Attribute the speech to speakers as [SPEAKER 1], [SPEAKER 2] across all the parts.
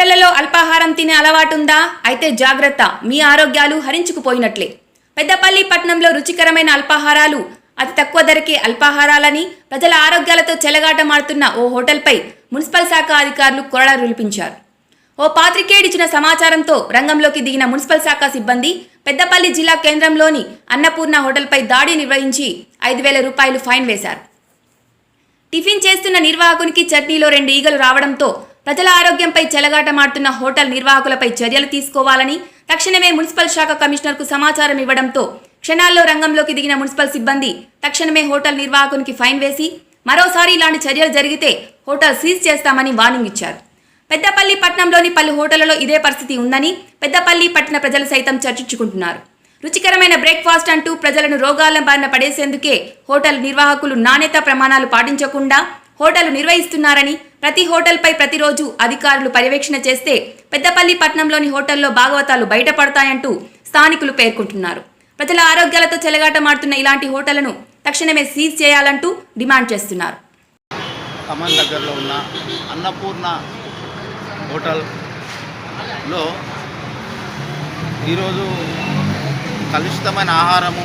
[SPEAKER 1] హోటళ్ళలో అల్పాహారం తినే అలవాటుందా? అయితే జాగ్రత్త. మీ ఆరోగ్యాలు హరించుకుపోయినట్లే. పెద్దపల్లి పట్టణంలో రుచికరమైన అల్పాహారాలు అతి తక్కువ ధరకే అల్పాహారాలని ప్రజల ఆరోగ్యాలతో చెలగాటమాడుతున్న ఓ హోటల్పై మున్సిపల్ శాఖ అధికారులు కొరడా రులిపించారు. ఓ పాత్రికేయుడిచ్చిన సమాచారంతో రంగంలోకి దిగిన మున్సిపల్ శాఖ సిబ్బంది పెద్దపల్లి జిల్లా కేంద్రంలోని అన్నపూర్ణ హోటల్పై దాడి నిర్వహించి ఐదు వేల రూపాయలు ఫైన్ వేశారు. టిఫిన్ చేస్తున్న నిర్వాహకునికి చట్నీలో రెండు ఈగలు రావడంతో ప్రజల ఆరోగ్యంపై చెలగాటమాడుతున్న హోటల్ నిర్వాహకులపై చర్యలు తీసుకోవాలని తక్షణమే మున్సిపల్ శాఖ కమిషనర్కు సమాచారం ఇవ్వడంతో క్షణాల్లో రంగంలోకి దిగిన మున్సిపల్ సిబ్బంది తక్షణమే హోటల్ నిర్వాహకునికి ఫైన్ వేసి మరోసారి ఇలాంటి చర్యలు జరిగితే హోటల్ సీజ్ చేస్తామని వార్నింగ్ ఇచ్చారు. పెద్దపల్లి పట్టణంలోని పలు హోటళ్ళలో ఇదే పరిస్థితి ఉందని పెద్దపల్లి పట్టణ ప్రజలు సైతం చర్చించుకుంటున్నారు. రుచికరమైన బ్రేక్ఫాస్ట్ అంటూ ప్రజలను రోగాల బారిన పడేసేందుకే హోటల్ నిర్వాహకులు నాణ్యత ప్రమాణాలు పాటించకుండా హోటల్ నిర్వహిస్తున్నారని ప్రతి హోటల్పై ప్రతిరోజు అధికారులు పర్యవేక్షణ చేస్తే పెద్దపల్లి పట్టణంలోని హోటల్లో భాగవతాలు బయటపడతాయంటూ స్థానికులు పేర్కొంటున్నారు. ప్రజల ఆరోగ్యాలతో చెలగాటమాడుతున్న ఇలాంటి హోటళ్ళను తక్షణమే సీజ్ చేయాలంటూ డిమాండ్ చేస్తున్నారు.
[SPEAKER 2] ఖమ్మం దగ్గరలో ఉన్న అన్నపూర్ణ హోటల్లో ఈరోజు కలుషితమైన ఆహారము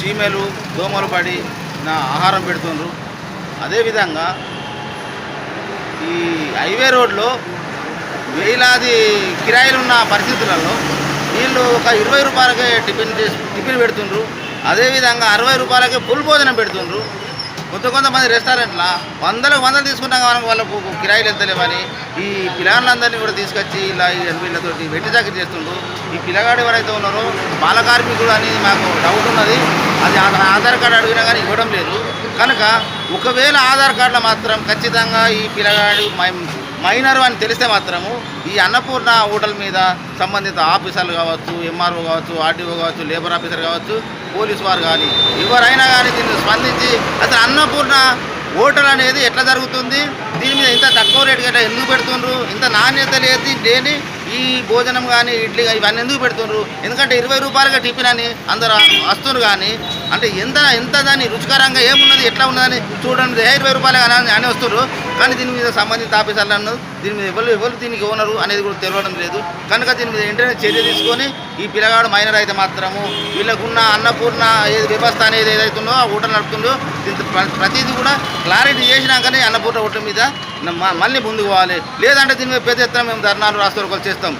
[SPEAKER 2] చీమలు దోమలు పడి నా ఆహారం పెడుతుండ్రు. అదేవిధంగా ఈ హైవే రోడ్లో వేలాది కిరాయిలు ఉన్న పరిస్థితులలో వీళ్ళు ఒక ఇరవై రూపాయలకే టిఫిన్ చేసి టిఫిన్ పెడుతుండ్రు. అదేవిధంగా అరవై రూపాయలకే ఫుల్ భోజనం పెడుతుండ్రు. కొంత కొంతమంది రెస్టారెంట్ల వందలకు వందలు తీసుకున్నాం కానీ వాళ్ళకు కిరాయిలు ఎంతలేవని ఈ పిల్లలందరినీ కూడా తీసుకొచ్చి ఇలా ఈ వీళ్ళతో వెట్టి చాకరీ చేస్తుండ్రు. ఈ పిల్లగాడు ఎవరైతే ఉన్నారో బాల కార్మికుడు అనేది మాకు డౌట్ ఉన్నది. అది అతను ఆధార్ కార్డు అడిగినా కానీ ఇవ్వడం లేదు. కనుక ఒకవేళ ఆధార్ కార్డులో మాత్రం ఖచ్చితంగా ఈ పిల్లగాడు మై- మైనర్ అని తెలిస్తే మాత్రము ఈ అన్నపూర్ణ హోటల్ మీద సంబంధిత ఆఫీసర్లు కావచ్చు ఎంఆర్ఓ కావచ్చు ఆర్డీఓ కావచ్చు లేబర్ ఆఫీసర్ కావచ్చు పోలీసు వారు కానీ ఎవరైనా కానీ దీన్ని స్పందించి అసలు అన్నపూర్ణ హోటల్ అనేది ఎట్లా జరుగుతుంది? దీని మీద ఇంత తక్కువ రేటు గట్రా ఎందుకు పెడుతుండ్రు? ఇంత నాణ్యత లేదు లేని ఈ భోజనం కానీ ఇడ్లీ కానీ ఇవన్నీ ఎందుకు పెడుతుండ్రు? ఎందుకంటే ఇరవై రూపాయలుగా టిఫిన్ అని అందరూ వస్తున్నారు కానీ అంటే ఎంత ఎంత దాన్ని రుచికరంగా ఏమున్నది ఎట్లా ఉన్నదని చూడండి. ఇరవై రూపాయలు అని అని వస్తున్నారు కానీ దీని మీద సంబంధిత ఆఫీసర్లు అన్నారు. దీని మీద ఎవరు ఎవరు దీనికి ఓనరు అనేది కూడా తెలియడం లేదు. కనుక దీని మీద వెంటనే చర్య తీసుకొని ఈ పిల్లగాడు మైనర్ అయితే మాత్రము వీళ్ళకున్న అన్నపూర్ణ ఏది వ్యవస్థ అనేది ఏదైతుందో ఆ హోటల్ నడుపుతుందో దీంతో ప్రతిదీ కూడా క్లారిటీ చేసినాకనే అన్నపూర్ణ హోటల్ మీద మళ్ళీ ముందుకు పోవాలి. లేదంటే దీని మీద పెద్ద ఎత్తున మేము ధర్నాలు రాస్తారు చేస్తాం.